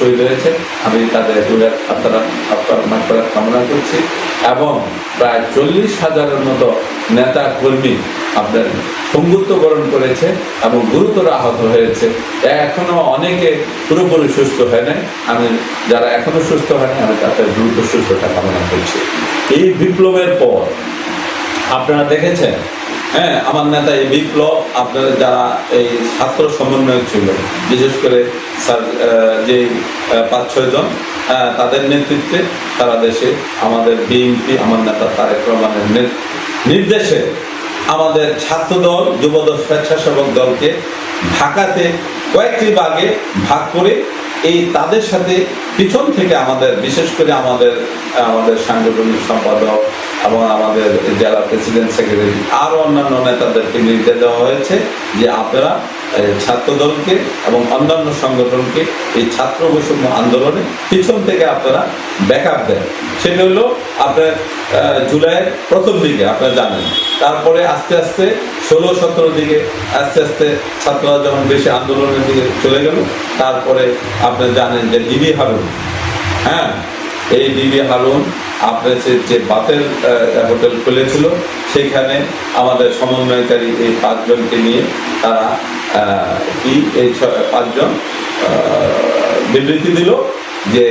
শহীদ হয়েছে। আমি তাদের দূরের আপনারা আপনার মাত্রা কামনা করছি। এবং প্রায় চল্লিশ হাজারের মতো নেতা কর্মী আপনার সঙ্গুত্ব বরণ করেছে এবং গুরুতর আহত হয়েছে। এখনও অনেকে পুরোপুরি সুস্থ হয় নাই। আমি যারা এখনও সুস্থ হয়নি, আমি তাদের দ্রুত সুস্থতা কামনা করছি। এই বিপ্লবের পর আপনারা দেখেছেন হ্যাঁ আমার নেতা এই বিপ্লব আপনারা যারা এই ছাত্র সমন্বয়ক ছিল বিশেষ করে স্যার যে পাঁচ ছয় জন আহ, তাদের নেতৃত্বে সারা দেশে আমাদের বিএনপি আমার নেতা তারেক রহমানের নির্দেশে আমাদের ছাত্রদল যুবদল স্বেচ্ছাসেবক দলকে ঢাকাতে কয়েকটি ভাগে ভাগ করে এই তাদের সাথে পিছন থেকে আমাদের বিশেষ করে আমাদের আমাদের সাংগঠনিক সম্পাদক এবং আমাদের জেলা প্রেসিডেন্ট সেক্রেটারি আরও অন্যান্য নেতাদেরকে নির্দেশ দেওয়া হয়েছে যে আপনারা ছাত্রদলকে এবং অন্যান্য সংগঠনকে এই ছাত্র বৈষম্য আন্দোলনে পিছন থেকে আপনারা ব্যাকআপ দেন। সেটা হলো আপনার জুলাইয়ের প্রথম দিকে, আপনারা জানেন। তারপরে আস্তে আস্তে ষোলো, সতেরো দিকে আস্তে আস্তে ছাত্ররা যখন বেশি আন্দোলনের দিকে চলে গেল, তারপরে আপনি জানেন যে ডিবি হারুন হ্যাঁ? এই ডিবি হারুন আপনার যে বাতের হোটেল খুলেছিল, সেখানে আমাদের সমন্বয়কারী এই পাঁচজনকে নিয়ে তারা কি এই পাঁচজন বিবৃতি দিল যে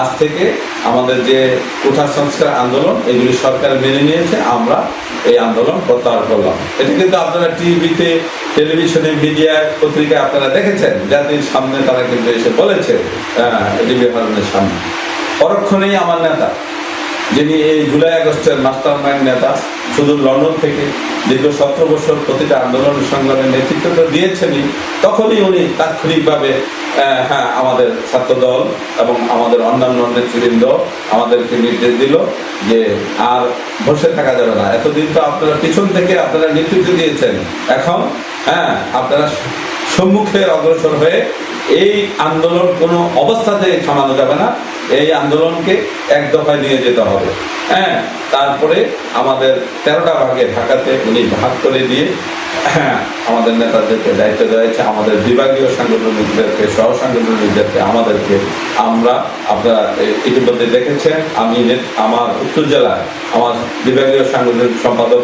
আজ থেকে আমাদের যে কোঠা সংস্কার আন্দোলন, এগুলি সরকার মেনে নিয়েছে, আমরা এই আন্দোলন প্রত্যাহার করলাম। এটা কিন্তু আপনারা টিভিতে, টেলিভিশনে মিডিয়ায় পত্রিকায় আপনারা দেখেছেন জাতির সামনে তারা কিন্তু এসে বলেছে ডিবি হারুনের সামনে। পরক্ষণেই আমার নেতা, যিনি এই জুলাই আগস্টের মাস্টার মাইন্ড নেতা, শুধু লন্ডন থেকে দীর্ঘ সতেরো বছর প্রতিটা আন্দোলন সংগ্রামের নেতৃত্ব তো দিয়েছেনই, তখনই উনি তাৎক্ষণিকভাবে হ্যাঁ আমাদের ছাত্রদল এবং আমাদের অন্যান্য নেতৃবৃন্দ আমাদেরকে নির্দেশ দিল যে আর বসে থাকা যাবে না। এতদিন তো আপনারা পিছন থেকে আপনারা নেতৃত্ব দিয়েছেন। এখন হ্যাঁ আপনারা সম্মুখে অগ্রসর হয়ে এই আন্দোলন কোনো অবস্থাতে থামানো যাবে না। এই আন্দোলনকে এক দফায় নিয়ে যেতে হবে। হ্যাঁ তারপরে আমাদের তেরোটা ভাগে ঢাকাতে উনি ভাগ করে দিয়ে হ্যাঁ, আমাদের নেতাদেরকে দায়িত্ব দেওয়া হয়েছে। আমাদের বিভাগীয় সাংগঠনিকদেরকে সহ সাংগঠনিকদেরকে আমাদেরকে আমরা আপনারা ইতিমধ্যে দেখেছেন। আমি আমার উত্তর জেলায় আমার বিভাগীয় সাংগঠনিক সম্পাদক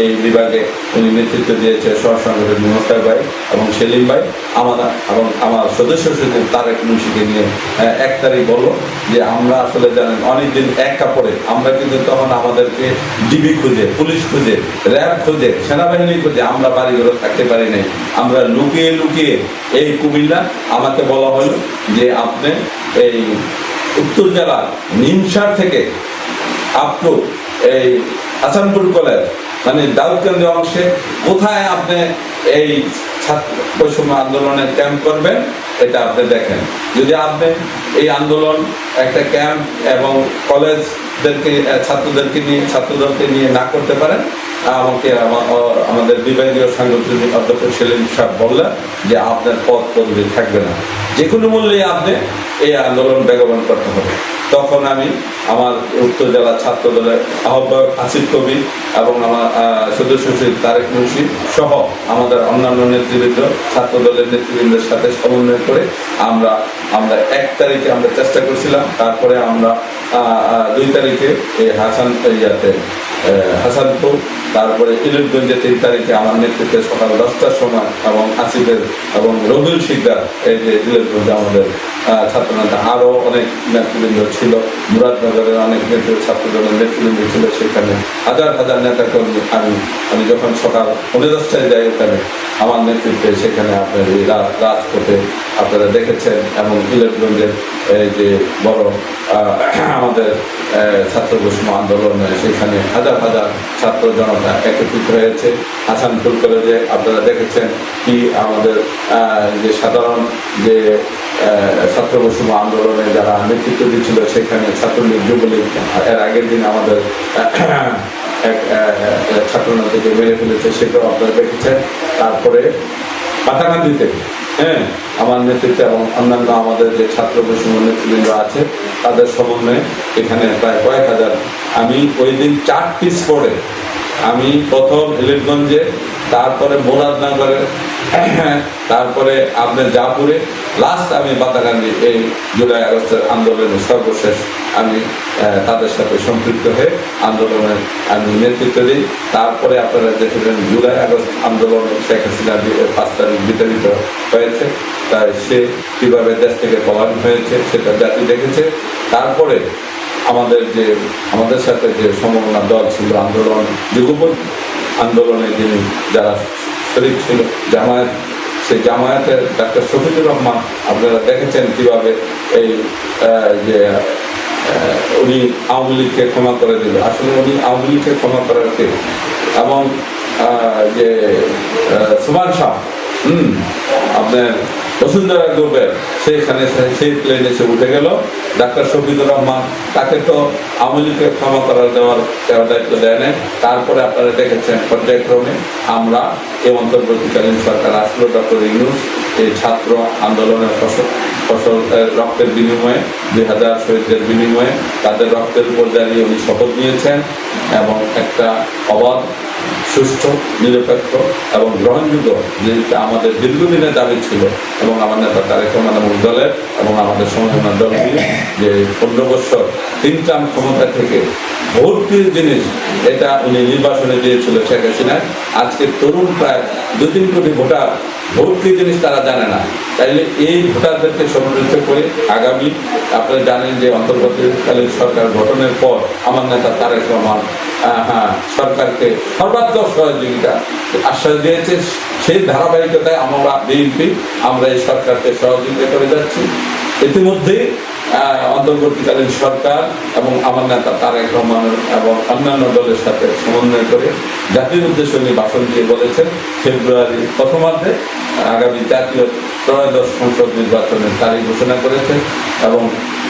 এই বিভাগে উনি নেতৃত্ব দিয়েছে সহ সাংগঠনিক মোস্তাক ভাই এবং সেলিম ভাই আমাদের এবং আমার সদস্য সচিব তারেক মুন্সিকে নিয়ে এক তারিখ বলল যে আমরা আসলে জানেন অনেকদিন এক কাপড়ে, আমরা কিন্তু তখন আমাদেরকে ডিবি খুঁজে, পুলিশ খুঁজে, র্যাব খুঁজে, সেনাবাহিনী খুঁজে, আমরা বাড়িঘরে থাকতে পারি নাই। আমরা লুকিয়ে লুকিয়ে এই কুমিল্লা, আমাকে বলা হলো যে আপনি এই উত্তর জেলার নিমসার থেকে আপ এই হাসানপুর কলেজ মানে দাউদকান্দি অংশে কোথায় আপনি এই ছাত্র বৈষম্য আন্দোলনের ক্যাম্প করবেন, এটা আপনি দেখেন। যদি আপনি এই আন্দোলন, একটা ক্যাম্প এবং কলেজদেরকে ছাত্রদেরকে নিয়ে, ছাত্রদলকে নিয়ে না করতে পারেন, আমাকে আমাদের বিভাগীয় সাংগঠনিক অধ্যক্ষ সেলিম সাহেব বললেন যে আপনার পদ পদবি থাকবে না। যে কোনো মূল্যে আপনি এই আন্দোলন বেগবান করতে হবে। তখন আমি আমার উত্তর জেলা ছাত্র দলের আহ্বায়ক আসিফ কবি এবং আমার সদস্য সচিব তারেক মুন্সি সহ আমাদের অন্যান্য নেতৃবৃন্দ ছাত্র দলের নেতৃবৃন্দের সাথে সমন্বয় করে আমরা আমরা এক তারিখে আমরা চেষ্টা করছিলাম, তারপরে আমরা দুই তারিখে এই হাসান ইয়াতে হাসানপুর তারপরে ইলিশগঞ্জে তিন তারিখে আমার নেতৃত্বে সকাল দশটার সময় এবং আসিফের এবং রবিউল শিকদার এই যে ইলিশগঞ্জে আমাদের ছাত্রনেতা আরও অনেক নেতৃবৃন্দ ছিল। মুরাদনগরের অনেক নেতৃত্ব ছাত্রদলের নেতৃবৃন্দ ছিল সেখানে। হাজার হাজার নেতা কর্মী আমি আমি যখন সকাল পনেরো দশটায় যাই ওখানে, আমার নেতৃত্বে সেখানে আপনার এই রাজপথে আপনারা দেখেছেন এবং ইলেকট্রনদের এই যে বড় আমাদের ছাত্র আন্দোলনে, সেখানে হাজার হাজার ছাত্র জনতা একত্রিত হয়েছে। হাসানপুর কলেজে আপনারা দেখেছেন কি আমাদের যে সাধারণ যে ছাত্র বৈষম্য আন্দোলনে যারা নেতৃত্ব দিচ্ছিল সেখানে ছাত্রলীগ, যুবলীগ, এর আগের দিন আমাদের এক ছাত্রনেতাকে মেরে ফেলেছে সেটাও আপনারা দেখেছেন। তারপরে পাতাকান্দিতে হ্যাঁ আমার নেতৃত্বে এবং অন্যান্য আমাদের যে ছাত্র বৈষম্য নেতৃবৃন্দ আছে, তাদের সমন্বয়ে এখানে প্রায় কয়েক হাজার। আমি ওই দিন চারটি স্পোর্টে আমি প্রথম এলিটগঞ্জে তারপরে মুরাদনগরে তারপরে আপনার জাপুরে লাস্ট আমি বাতাকান্দি এই জুলাই আগস্টের আন্দোলনের সর্বশেষ আমি তাদের সাথে সম্পৃক্ত হয়ে আন্দোলনের আমি নেতৃত্ব দিই। তারপরে আপনারা দেখেছেন জুলাই আগস্ট আন্দোলন শেখ হাসিনা পাঁচ তারিখ বিতাড়িত হয়েছে। তাই সে কীভাবে দেশ থেকে পলায়ন হয়েছে, সেটা জাতি দেখেছে। তারপরে আমাদের যে, আমাদের সাথে যে সমমনা দল ছিল, আন্দোলন যুগপথ আন্দোলনে যিনি যারা শরীর ছিল, জামায়াত, সেই জামায়াতের ডাক্তার শফিকুর রহমান, আপনারা দেখেছেন কীভাবে এই যে উনি আওয়ামী লীগকে ক্ষমা করে দিল। আসলে উনি আওয়ামী লীগকে ক্ষমা করার কে? এবং যে সুমান শাহ আপনার বসুন্ধরা গ্রুপের সেইখানে সেই প্লেনে সে উঠে গেল। ডাক্তার শফিদুর রহমান তাকে তো আওয়ামী ক্ষমা করার দেওয়ার দায়িত্ব দেয় নাই, তারপরে আপনারা দেখেছেন পর্যায়ক্রমে আমরা এই অন্তর্বর্তীকালীন সরকার আসলো, ডক্টর ইউনুস এই ছাত্র আন্দোলনের ফসল ফসল রক্তের বিনিময়ে, দুই হাজার শহীদদের বিনিময়ে তাদের রক্তের উপর দাঁড়িয়ে উনি শপথ নিয়েছেন এবং একটা অবাধ, সুষ্ঠু, নিরপেক্ষ এবং গ্রহণযোগ্য যেটা আমাদের দীর্ঘদিনের দাবি ছিল এবং আমার নেতা তারেক রহমান এবং দলের এবং আমাদের সমন্বয় দলগুলি যে পনেরো বছর তিন টার্ম ক্ষমতা থেকে ভর্তির জিনিস এটা উনি নির্বাচনে দিয়েছিল শেখ হাসিনা আজকে তরুণ প্রায় দু তিন কোটি ভোটার ভর্তি জিনিস তারা জানে না। তাইলে এই ভোটারদেরকে সমৃদ্ধ করে আগামী আপনারা জানেন যে অন্তর্বর্তীকালীন সরকার গঠনের পর আমার নেতা তারেক রহমান হ্যাঁ, সরকারকে সর্বাত্মক সহযোগিতা আশ্বাস দিয়েছে। সেই ধারাবাহিকতায় আমরা বিএনপি আমরা এই সরকারকে সহযোগিতা করে যাচ্ছি। ইতিমধ্যেই অন্তর্বর্তীকালীন সরকার এবং আমার নেতা তারেক রহমান এবং অন্যান্য দলের সাথে সমন্বয় করে জাতির উদ্দেশ্যে উনি ভাষণ দিয়ে বলেছেন, ফেব্রুয়ারি প্রথমার্ধে আগামী জাতীয় ত্রয়োদশ সংসদ নির্বাচনের তারিখ ঘোষণা করেছেন এবং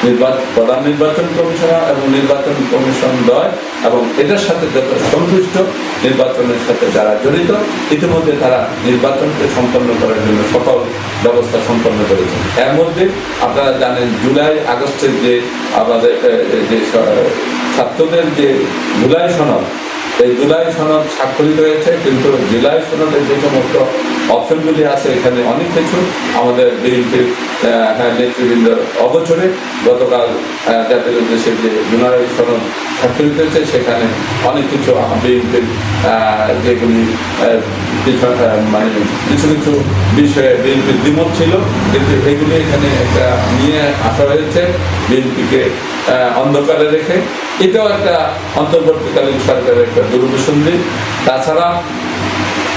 নির্বাচন প্রধান নির্বাচন কমিশনার এবং নির্বাচন কমিশন দয় এবং এটার সাথে যত সংশ্লিষ্ট নির্বাচনের সাথে যারা জড়িত, ইতিমধ্যে তারা নির্বাচনকে সম্পন্ন করার জন্য সকল ব্যবস্থা সম্পন্ন করেছেন। এর মধ্যে আপনারা জানেন, জুলাই আগস্টের যে আমাদের যে ছাত্রদের যে জুলাই সনদ এই জুলাই সনদ স্বাক্ষরিত হয়েছে, কিন্তু জুলাই সনদের যে সমস্ত অপশনগুলি আছে, এখানে অনেক কিছু আমাদের বিএনপির নেতৃবৃন্দ অবচরে গতকাল জাতির উদ্দেশ্যে যে জুলাই সনদ স্বাক্ষরিত হয়েছে, সেখানে অনেক কিছু বিএনপির যেগুলি মানে কিছু কিছু বিষয়ে বিএনপির দ্বিমত ছিল, কিন্তু এগুলি এখানে একটা নিয়ে আসা হয়েছে, বিএনপিকে অন্ধকারে রেখে। এটাও একটা অন্তর্বর্তীকালীন সরকারের একটা দুর্বিসন্ধি তাছাড়া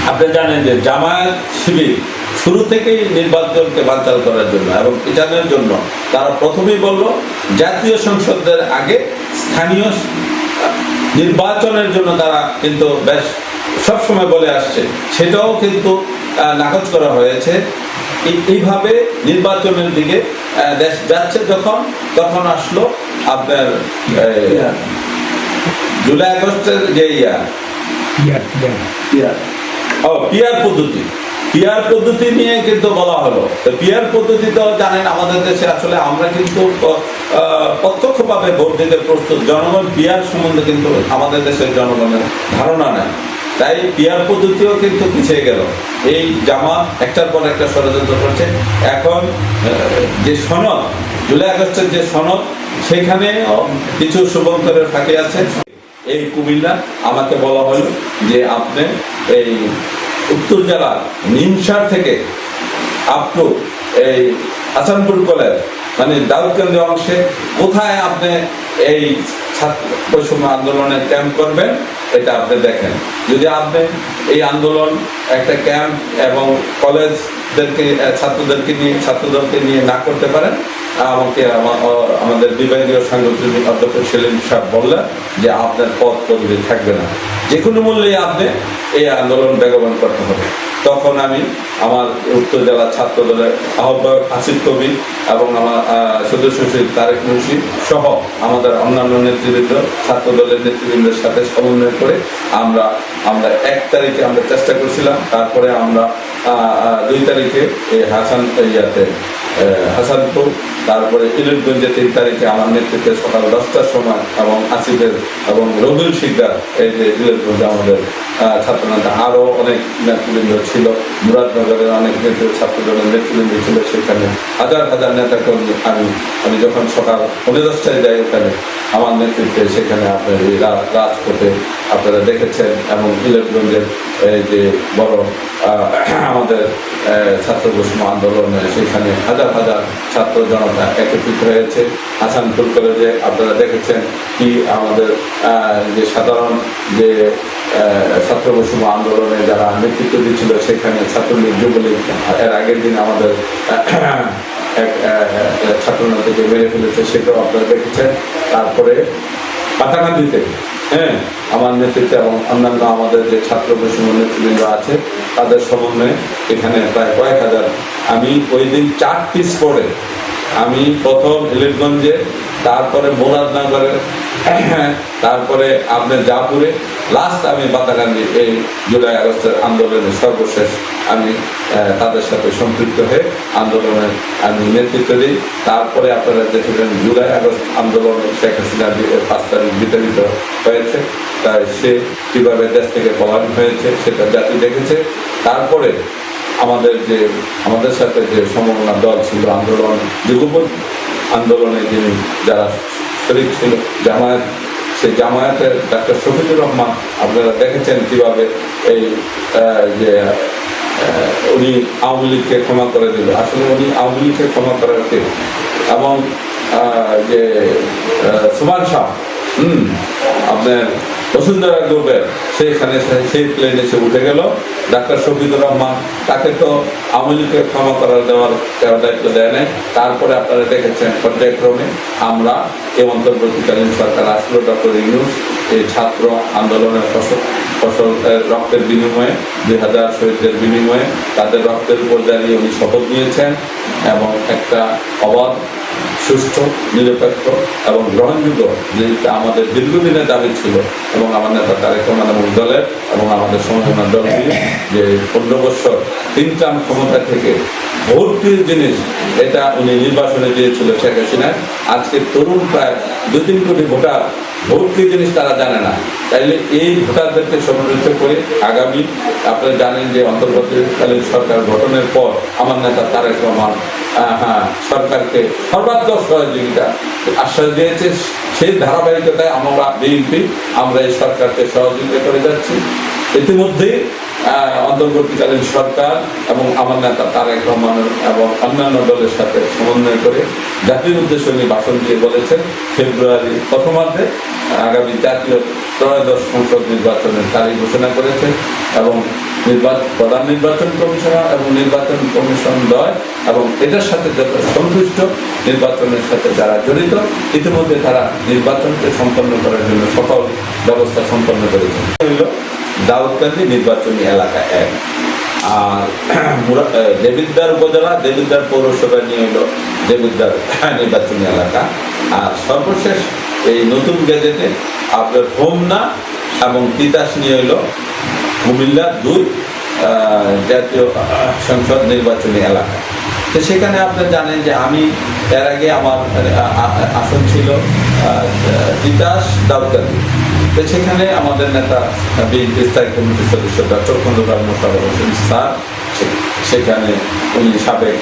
আপনি জানেন যে জামায়াত শিবির শুরু থেকেই নির্বাচনকে বানচাল করার জন্য এবং পিটানোর জন্য তারা প্রথমেই বলল, জাতীয় সংসদের আগে স্থানীয় নির্বাচনের জন্য তারা কিন্তু বেশ সবসময় বলে আসছে। সেটাও কিন্তু নাকচ করা হয়েছে। এই- এইভাবে নির্বাচনের দিকে দেশ যাচ্ছে যখন, তখন আসলো আপনার জুলাই আগস্টের যে ইয়া। ও পিয়ার পদ্ধতি। পিয়ার পদ্ধতি নিয়ে কিন্তু বলা হলো। তো পিয়ার পদ্ধতি তো জানেন আমাদের দেশে আসলে আমরা কিন্তু প্রত্যক্ষভাবে ভোট দিতে প্রস্তুত। জনগণ পিয়ার সম্বন্ধে কিন্তু আমাদের দেশের জনগণের ধারণা নেই। তাই পিয়ার পদ্ধতিও কিন্তু পিছিয়ে গেল। এই জামা একটার পর একটা ষড়যন্ত্র করছে। এখন যে সনদ জুলাই আগস্টের যে সনদ সেখানে কিছু শুভঙ্করের ফাঁকে আছে। এই কুমিল্লা আমাকে বলা হলো যে আপনি এই উত্তর জেলার নিমসার থেকে আপ টু এই আসানপুর কলেজ মানে দাউদকান্দি অংশে কোথায় আপনি এই ছাত্র বৈষম্য আন্দোলনের ক্যাম্প করবেন, এটা আপনি দেখেন। যদি আপনি এই আন্দোলন, একটা ক্যাম্প এবং কলেজদেরকে আহ, ছাত্রদেরকে নিয়ে ছাত্রদলকে নিয়ে না করতে পারেন। আমাকে আমাদের বিভাগীয় সাংগঠনিক অধ্যক্ষ সেলিম সাহেব বললেন যে আপনার পদ পদবি থাকবে না। যে কোনো মূল্যে আপনি এই আন্দোলন বেগবান করতে হবে। তখন আমি আমার উত্তর জেলা ছাত্র দলের আহ্বায়ক আসিফ কবির এবং আমার সদস্য সচিব তারেক মুন্সি সহ আমাদের অন্যান্য নেতৃবৃন্দ ছাত্র দলের নেতৃবৃন্দের সাথে সমন্বয় করে আমরা আমরা এক তারিখে আমরা চেষ্টা করছিলাম, তারপরে আমরা দুই তারিখে এই হাসান, ইয়াতে হাসানপুর, তারপরে ইলিশগঞ্জে তিন তারিখে আমার নেতৃত্বে সকাল দশটার সময় এবং আসিফের এবং রবিউল শিকদার এই যে ইলিশগঞ্জে আমাদের ছাত্রনেতা আরও অনেক নেতৃবৃন্দ ছিল। মুরাদনগরের অনেক ছাত্রদলের নেতৃবৃন্দ ছিল সেখানে। হাজার হাজার নেতা কর্মী আমি আমি যখন সকাল পনেরো যাই ওখানে, আমার নেতৃত্বে সেখানে আপনার এই রাজপথে আপনারা দেখেছেন এবং এই যে বড় আমাদের ছাত্র বৈষম্য আন্দোলনে সেখানে হাজার হাজার ছাত্র জনতা একত্রিত হয়েছে। হাসানপুর কলেজে আপনারা দেখেছেন কি আমাদের যে সাধারণ যে ছাত্র বৈষম্য আন্দোলনে যারা নেতৃত্ব দিচ্ছিল সেখানে ছাত্রলীগ, যুবলীগ, এর আগের দিন আমাদের এক ছাত্রনেতাকে মেরে ফেলেছে সেটাও আপনারা দেখেছেন। তারপরে পাতাকান্দিতে হ্যাঁ আমার নেতৃত্বে এবং অন্যান্য আমাদের যে ছাত্র বৈষম্য নেতৃবৃন্দ আছে, তাদের সমন্বয়ে এখানে প্রায় কয়েক হাজার। আমি ওই দিন চারটি স্পোর্টে আমি প্রথম ইলিশগঞ্জে তারপরে মুরাদনগরে তারপরে আপনার জাপুরে লাস্ট আমি বাতাকান্দি এই জুলাই আগস্টের আন্দোলনের সর্বশেষ আমি তাদের সাথে সম্পৃক্ত হয়ে আন্দোলনের আমি নেতৃত্ব দিই। তারপরে আপনারা দেখেছেন জুলাই আগস্ট আন্দোলনে শেখ হাসিনা পাঁচ তারিখ বিতাড়িত হয়েছে। তাই সে কীভাবে দেশ থেকে পলায়ন হয়েছে, সেটা জাতি দেখেছে। তারপরে আমাদের যে, আমাদের সাথে যে সমন্বয় দল ছিল, আন্দোলন যুগপথ আন্দোলনে যিনি যারা শরিক ছিল, জামায়াত, সেই জামায়াতের ডাক্তার শফিকুর রহমান, আপনারা দেখেছেন কীভাবে এই যে উনি আওয়ামী লীগকে ক্ষমা করে দিল। আসলে উনি আওয়ামী লীগকে ক্ষমা করার কে? এবং যে সুমান শাহ আপনার বসুন্ধরা গ্রুপের সেইখানে সেই প্লেনে সে উঠে গেল। ডাক্তার শফিকুর রহমান তাকে তো আওয়ামী লীগকে ক্ষমা করার দেওয়ার দেওয়ার দায়িত্ব দেয় নাই, তারপরে আপনারা দেখেছেন পর্যায়ক্রমে আমরা এ অন্তর্বর্তীকালীন সরকার আসলো ডক্টর ইউনুস, এই ছাত্র আন্দোলনের ফসল ফসল রক্তের বিনিময়ে দুই হাজার শহীদদের বিনিময়ে তাদের রক্তের উপর দাঁড়িয়ে উনি শপথ নিয়েছেন এবং একটা অবাধ সুষ্ঠু নিরপেক্ষ এবং গ্রহণযোগ্য যেটা আমাদের দীর্ঘদিনের দাবি ছিল এবং আমার নেতা তারেক রহমান এবং দলের এবং আমাদের সমন্বয় দলটি যে পনেরো বছর তিন টার্ম ক্ষমতা থেকে ভর্তির জিনিস এটা উনি নির্বাচনে দিয়েছিল শেখ হাসিনা আজকে তরুণ প্রায় দু তিন কোটি ভোটার ভর্তি জিনিস তারা জানে না। তাইলে এই ভোটারদেরকে সমন্বিত করে আগামী আপনারা জানেন যে অন্তর্বর্তীকালীন সরকার গঠনের পর আমার নেতা তারেক রহমান হ্যাঁ, সরকারকে সর্বাত্মক সহযোগিতা আশ্বাস দিয়েছে। সেই ধারাবাহিকতায় আমরা বিএনপি আমরা এই সরকারকে সহযোগিতা করে যাচ্ছি। ইতিমধ্যেই আহ, অন্তর্বর্তীকালীন সরকার এবং আমার নেতা তারেক রহমান এবং অন্যান্য দলের সাথে সমন্বয় করে জাতির উদ্দেশ্যে উনি ভাষণ দিয়ে বলেছেন ফেব্রুয়ারি প্রথমার্ধে আগামী জাতীয় ত্রয়োদশ সংসদ নির্বাচনের তারিখ ঘোষণা করেছেন এবং নির্বাচন প্রধান নির্বাচন কমিশনার এবং নির্বাচন কমিশন দয় এবং এটার সাথে যত সংশ্লিষ্ট নির্বাচনের সাথে যারা জড়িত ইতিমধ্যে তারা নির্বাচনকে সম্পন্ন করার জন্য সকল ব্যবস্থা সম্পন্ন করেছেন। দাউদকান্দি নির্বাচনী এলাকা এক। আর দেবিদ্বার উপজেলা, দেবিদ্বার পৌরসভা নিয়ে হলো দেবিদ্বার নির্বাচনী এলাকা। আর সর্বশেষ এই নতুন গেজেটে আপনার হোমনা এবং তিতাস নিয়ে হলো কুমিল্লা দুই জাতীয় সংসদ নির্বাচনী এলাকা। তো সেখানে আপনারা জানেন যে আমি এর আগে আমার আসন ছিল তিতাস দাউদকান্দি। তো সেখানে আমাদের নেতা বিএনপি স্থায়ী কমিটির সদস্য ডক্টর খন্দকার মোশারফ হোসেন স্যার সেখানে উনি সাবেক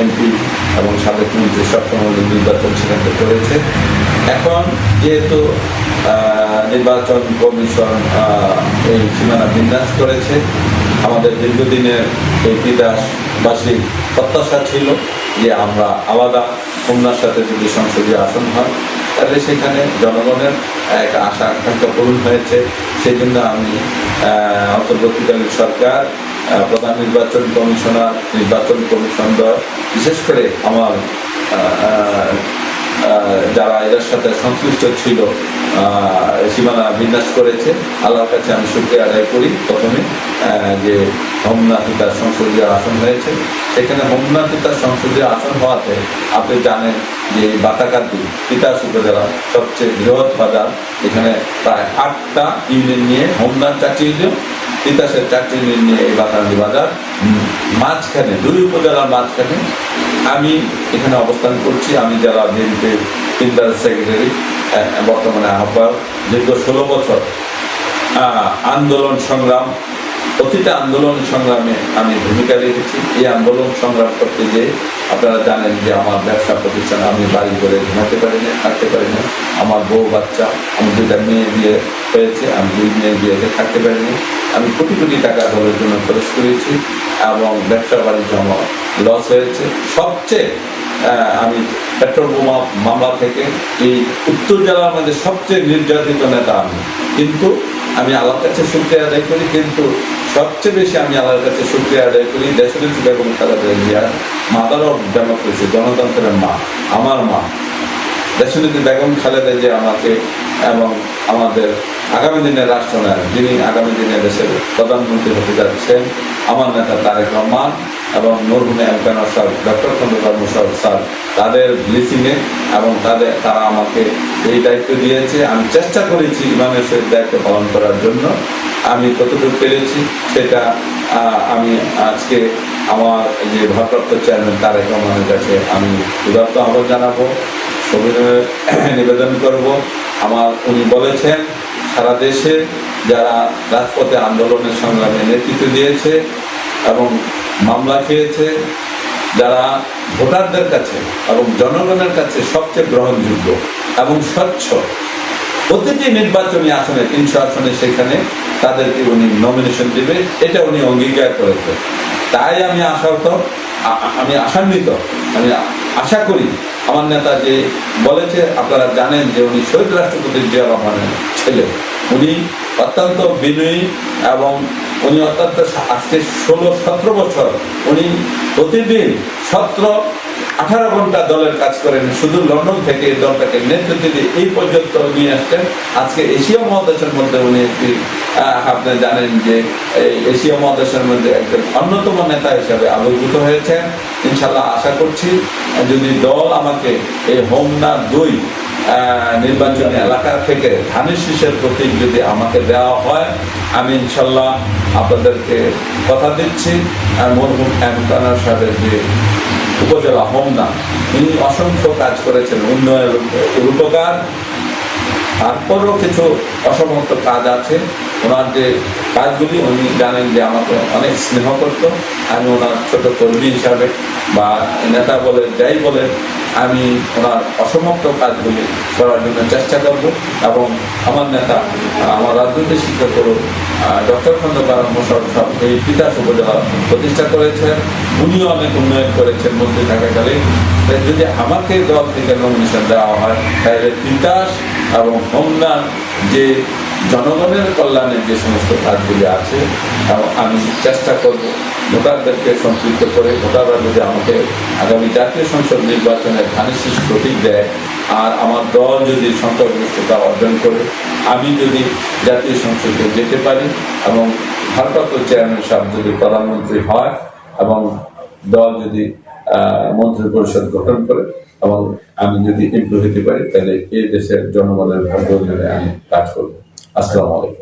এমপি এবং সাবেক মন্ত্রী সবসময় নির্বাচন সেখানে করেছে। এখন যেহেতু নির্বাচন কমিশন এই সীমানা বিন্যাস করেছে, আমাদের দীর্ঘদিনের এই বিদাসবাসীর প্রত্যাশা ছিল যে আমরা আলাদা খুলনার সাথে যদি সংসদীয় আসন হয়, তাহলে সেখানে জনগণের একটা আশা আকাঙ্ক্ষা পূরণ হয়েছে। সেই জন্য আমি অন্তর্বর্তীকালীন সরকার প্রধান নির্বাচন কমিশনার, নির্বাচন কমিশন বিশেষ করে আমার যারা এদের সাথে সংশ্লিষ্ট ছিল সীমানা বিন্যাস করেছে, আল্লাহর কাছে আমি শুক্রিয়া আদায় করি প্রথমে যে হোমনা পিতার সংসদীয় আসন হয়েছে। সেখানে হোমনা পিতার সংসদীয় আসন হওয়াতে আপনি জানেন যে বাতাকান্দি তিতাস উপজেলা সবচেয়ে বৃহৎ বাজার। এখানে প্রায় আটটা ইউনিয়ন নিয়ে হোমনার চারটি ইউনিয়ন তিতাসের চারটি ইউনিয়ন নিয়ে এই বাতানি বাজার। মাঝখানে, দুই উপজেলার মাঝখানে আমি এখানে অবস্থান করছি। আমি যারা বিএনপির ইন্টার সেক্রেটারি বর্তমানে আহ্বায়ক। দীর্ঘ ষোলো বছর আন্দোলন সংগ্রাম, প্রতিটা আন্দোলন সংগ্রামে আমি ভূমিকা রেখেছি। এই আন্দোলন সংগ্রাম করতে গিয়ে আপনারা জানেন যে আমার ব্যবসা প্রতিষ্ঠান আমি বাড়ি করে ঘুমাতে পারি না থাকতে পারি না আমার বউ বাচ্চা, আমি দুটা মেয়ে বিয়ে হয়েছে, আমি দুই মেয়ে বিয়েতে থাকতে পারিনি। আমি কোটি কোটি টাকা দলের জন্য খরচ করেছি এবং ব্যবসা বাণিজ্য আমার লস হয়েছে। সবচেয়ে আমি পেট্রোল বোমা মামলা থেকে এই উত্তর জেলার মধ্যে সবচেয়ে নির্যাতিত নেতা আমি। কিন্তু আমি আল্লাহর কাছে শুক্রিয়া আদায় করি, কিন্তু সবচেয়ে বেশি আমি আল্লাহর কাছে শুক্রিয়া আদায় করি, দেশের বেগম খালেদা জিয়ার মাদার অফ ডেমোক্রেসি গণতন্ত্রের মা, আমার মা। দেশনীতি বেগম খালেদা জিয়া আমাকে এবং আমাদের আগামী দিনের রাষ্ট্রনায়ক, যিনি আগামী দিনে দেশের প্রধানমন্ত্রী হতে যাচ্ছেন, আমার নেতা তারেক রহমান। এবং নরহুনে এমকান স্যার ডক্টর চন্দ্রকার মুশারফ স্যার, তাদের ব্লিসিংয়ে এবং তাদের, তারা আমাকে এই দায়িত্ব দিয়েছে। আমি চেষ্টা করেছি ইমামের সহিত দায়িত্ব পালন করার জন্য। আমি কতটুকু পেরেছি সেটা আমি আজকে আমার যে ভারপ্রাপ্ত চেয়ারম্যান তারেক রহমানের কাছে আমি উদাত্ত আহ্বান জানাব নিবেদন করব। আমার, উনি বলেছেন, সারা দেশে যারা রাজপথে আন্দোলনের সংগ্রামে নেতৃত্ব দিয়েছে এবং মামলা খেয়েছে যারা ভোটারদের কাছে এবং জনগণের কাছে সবচেয়ে গ্রহণযোগ্য এবং স্বচ্ছ। প্রতিটি নির্বাচনী আসনে, তিনশো আসনে সেখানে তাদেরকে উনি নমিনেশন দেবে, এটা উনি অঙ্গীকার করেছে তাই আমি আশাহত আ- আ- আমি আশান্বিত, আমি আশা করি আমার নেতা যে বলেছে, আপনারা জানেন যে উনি শহীদ রাষ্ট্রপতি জিয়া রহমানের ছেলে। উনি অত্যন্ত বিনয়ী এবং উনি অত্যন্ত আজকে ষোলো সতেরো বছর উনি প্রতিদিন সতেরো আঠারো ঘণ্টা দলের কাজ করেন। শুধু লন্ডন থেকে দলটাকে নেতৃত্ব দিয়ে এই পর্যন্ত নিয়ে আসছেন। আজকে এশিয়া মহাদেশের মধ্যে উনি একটি আপনি জানেন যে এশিয়া মহাদেশের মধ্যে একজন অন্যতম নেতা হিসাবে আবির্ভূত হয়েছেন। ইনশাল্লাহ আশা করছি, যদি দল আমাকে এই হোমনা দুই নির্বাচনী এলাকা থেকে ধানের শীষের প্রতীক যদি আমাকে দেওয়া হয়, আমি ইনশাল্লাহ আপনাদেরকে কথা দিচ্ছি। আর মরহুম এমকানার সাহেবের যে উপজেলা হোমনা তিনি অসংখ্য কাজ করেছেন, উন্নয়ন রূপকার তারপরও কিছু অসমাপ্ত কাজ আছে। ওনার যে কাজগুলি, উনি জানেন যে আমাকে অনেক স্নেহ করত। আমি ওনার ছোট কর্মী হিসাবে বা নেতা বলে যাই বলেন আমি ওনার অসমাপ্ত কাজগুলি করার জন্য চেষ্টা করব এবং আমার নেতা, আমার রাজনৈতিক শিক্ষক ডক্টর খন্দকার মোশারফ সাহেব, এই তিতাস উপজেলা প্রতিষ্ঠা করেছেন। উনিও অনেক উন্নয়ন করেছেন, মন্ত্রী থাকাকালীন। যদি আমাকে দল থেকে নমিনেশন দেওয়া হয়, তাহলে তিতাস এবং হোমনার যে জনগণের কল্যাণের যে সমস্ত কাজগুলি আছে আমি চেষ্টা করব ভোটারদেরকে সম্পৃক্ত করে, ভোটাররা যদি আমাকে আগামী জাতীয় সংসদ নির্বাচনে ধানের শীষ প্রতীক দেয়, আর আমার দল যদি সংখ্যাগরিষ্ঠতা অর্জন করে, আমি যদি জাতীয় সংসদে যেতে পারি এবং ভারপ্রাপ্ত চেয়ারম্যান সাহেব যদি প্রধানমন্ত্রী হয় এবং দল যদি মন্ত্রী পরিষদ গঠন করে এবং আমি যদি এমপি হতে পারি, তাহলে এই দেশের জনগণের ভাগ্য আমি কাজ করব। আসসালামু আলাইকুম।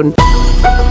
করুন